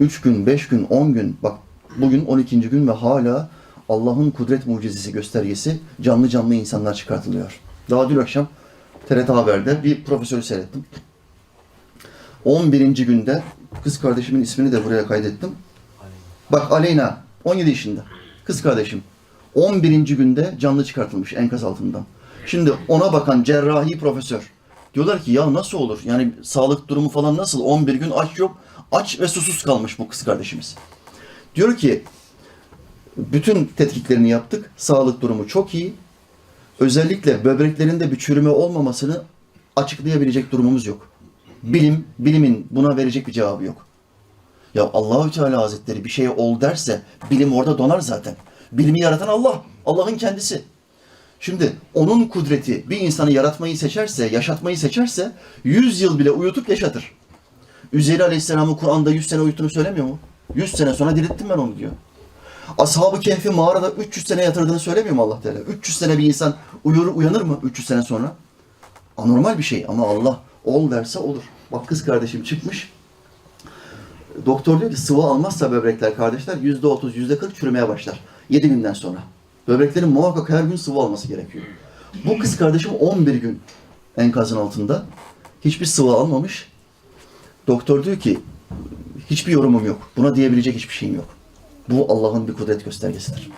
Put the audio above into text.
3 gün, 5 gün, 10 gün, bak bugün 12. gün ve hala Allah'ın kudret mucizesi göstergesi canlı canlı insanlar çıkartılıyor. Daha dün akşam TRT Haber'de bir profesörü seyrettim. 11. günde kız kardeşimin ismini de buraya kaydettim. Bak Aleyna 17 yaşında. Kız kardeşim. 11. günde canlı çıkartılmış enkaz altından. Şimdi ona bakan cerrahi profesör. Diyorlar ki ya nasıl olur? Yani sağlık durumu falan nasıl? 11 gün aç yok. Aç ve susuz kalmış bu kız kardeşimiz. Diyor ki bütün tetkiklerini yaptık. Sağlık durumu çok iyi. Özellikle böbreklerinde bir çürüme olmamasını açıklayabilecek durumumuz yok. Bilim, bilimin buna verecek bir cevabı yok. Ya Allahü Teala Hazretleri bir şeye ol derse bilim orada donar zaten. Bilimi yaratan Allah, Allah'ın kendisi. Şimdi onun kudreti bir insanı yaratmayı seçerse, yaşatmayı seçerse 100 yıl bile uyutup yaşatır. Üzeyir Aleyhisselam'ı Kur'an'da 100 sene uyuttuğunu söylemiyor mu? 100 sene sonra dirilttim ben onu diyor. Ashab-ı Kehf'i mağarada 300 sene yatırdığını söylemiyor mu Allah Teala? 300 sene bir insan uyur, uyanır mı 300 sene sonra? Anormal bir şey ama Allah ol derse olur. Bak kız kardeşim çıkmış. Doktor diyor ki sıvı almazsa böbrekler kardeşler yüzde otuz, yüzde kırk çürümeye başlar. Yedi günden sonra. Böbreklerin muhakkak her gün sıvı alması gerekiyor. Bu kız kardeşim 11 gün enkazın altında. Hiçbir sıvı almamış. Doktor diyor ki hiçbir yorumum yok. Buna diyebilecek hiçbir şeyim yok. Bu Allah'ın bir kudret göstergesidir.